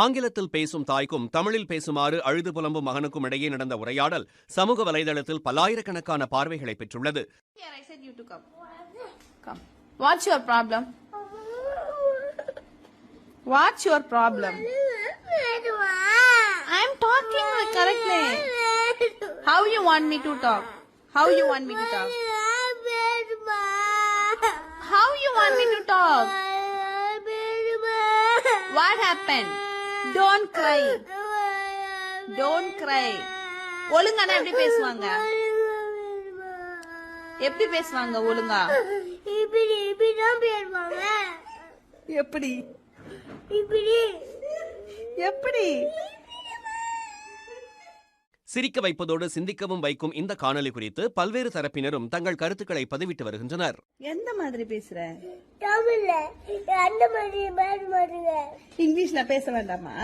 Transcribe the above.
ஆங்கிலத்தில் பேசும் தாய்க்கும் தமிழில் பேசுமாறு அழுது புலம்பும் மகனுக்கும் இடையே நடந்த உரையாடல் சமூக வலைதளத்தில் பல்லாயிரக்கணக்கான பார்வைகளை பெற்றுள்ளது Here, I said you to come. Come. What's your problem? What's your problem? I'm talking correctly. How you want me to talk? How you want me to talk? How you want me to talk? What happened? Don't cry. Don't cry. ஒழுங்கானா எப்படி பேசுவாங்க? எப்படி பேசுவாங்க ஒழுங்கா? இப்படி இப்படிதான் பேருவாங்க எப்படி? இப்படி. எப்படி? சிரிக்க வைப்பதோடு சிந்திக்கவும் வைக்கும் இந்த காணொலி குறித்து பல்வேறு தரப்பினரும் தங்கள் கருத்துக்களை பதிவிட்டு வருகின்றனர். எந்த மாதிரி பேசுற? தமிழ்ல அந்த மாதிரி பேச மாட்டேங்க இங்கிலீஷ்ல பேச வேண்டாமா?